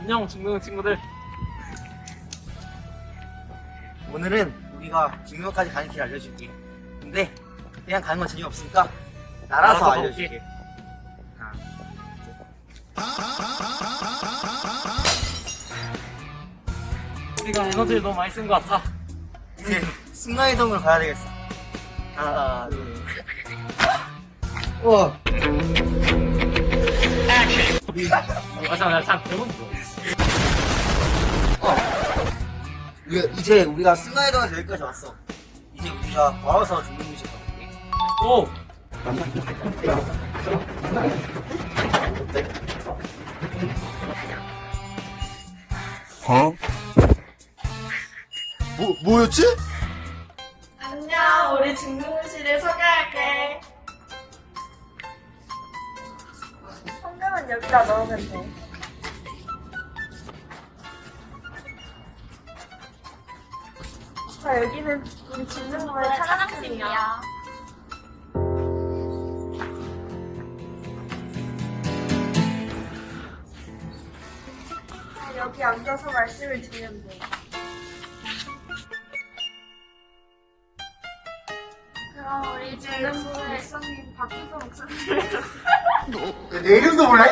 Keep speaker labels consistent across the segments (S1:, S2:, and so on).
S1: 안녕 중등 친구들.
S2: 오늘은 우리가 중요까지 가는 길 알려줄게. 근데 그냥 가는 건 재미없으니까 날아서
S1: 알아서
S2: 알려줄게.
S1: 우리가 에너지를 너무 많이 쓴 것 같아.
S2: 이제 순간이동으로 가야 되겠어. 하나, 둘. 우와.
S1: 맞아, 나참 배고프어.
S2: 어. 우리가 이제 우리가 순간이동에서 여기까지 왔어. 이제 우리가 걸어서 중등부시 가볼게.
S1: 오!
S3: 뭐, 뭐였지?
S4: 안녕, 우리 중등부실을 소개할게. 여기다 넣으면 돼. 자, 여기는 우리 중등부의 찬양팀이야. 자, 여기 앉아서 말씀을 드리면 돼. 그럼 우리 중등부 백성님 박기도 목사님
S2: 내 이름도 몰라?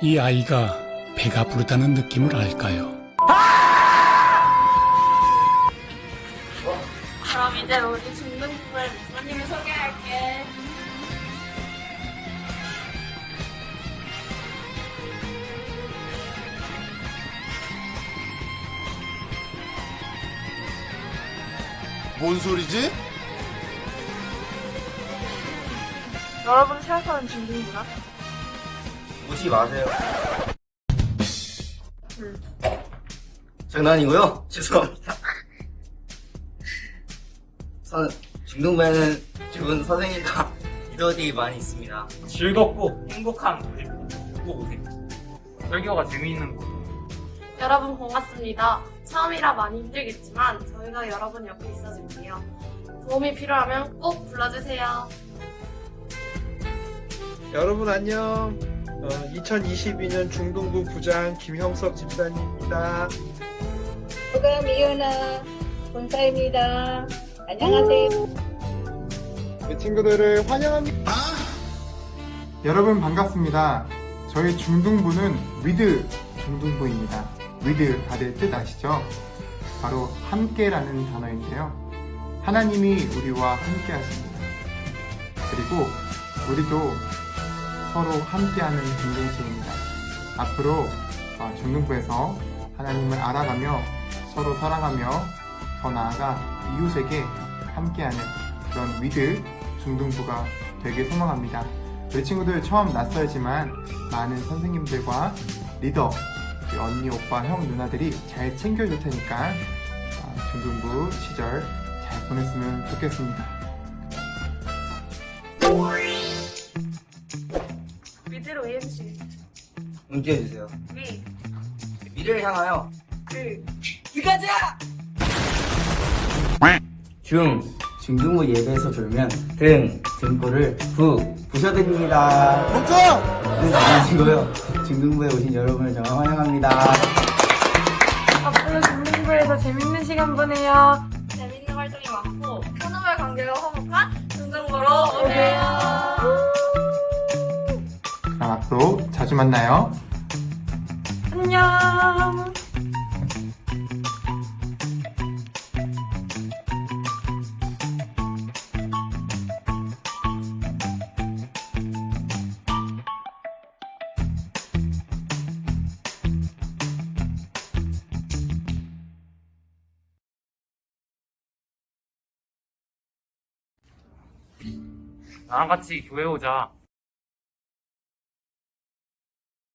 S5: 이 아이가 배가 부르다는 느낌을 알까요?
S4: 그럼 이제 우리 중등부의 목사님을 소개할게.
S3: 뭔 소리지?
S4: 여러분 생각하는 중등부나?
S2: 무시 마세요. 장난이고요. 죄송합니다. 선, 중등부에는 좋은 선생님과 리더들이 많이 있습니다.
S1: 즐겁고 행복한 곳입니다. 꼭 오세요. 설교가 재미있는 곳.
S4: 여러분 반갑습니다. 처음이라 많이 힘들겠지만 저희가 여러분 옆에 있어줄게요. 도움이 필요하면 꼭 불러주세요.
S6: 여러분 안녕. 2022년 중동부 부장 김형석 집사님입니다.
S7: 소감 이현아 본사입니다. 안녕하세요.
S6: 네, 친구들을 환영합니다.
S8: 여러분 반갑습니다. 저희 중등부는 위드 중등부입니다. 위드 다들 뜻 아시죠? 바로 함께라는 단어인데요. 하나님이 우리와 함께 하십니다. 그리고 우리도 서로 함께하는 공동체입니다. 앞으로 어, 중등부에서 하나님을 알아가며 서로 사랑하며 더 나아가 이웃에게 함께하는 그런 위드 중등부가 되길 소망합니다. 우리 친구들 처음 낯설지만 많은 선생님들과 리더, 언니, 오빠, 형, 누나들이 잘 챙겨줄 테니까 어, 중등부 시절 잘 보냈으면 좋겠습니다.
S2: 응기해주세요.
S4: 위,
S2: 미래를 향하여
S4: 그,
S2: 들어가자! 중, 중등부 예배에서 졸면 등, 등골을 부, 부셔드립니다.
S3: 걱정!
S2: 네, 안녕하시고요. 중등부에 오신 여러분을 정말 환영합니다.
S4: 앞으로 중등부에서 재밌는 시간 보내요. 재밌는 활동이 많고 선후배 관계가 화목
S8: 자주 만나요.
S4: 안녕.
S1: 나랑 같이 교회 오자.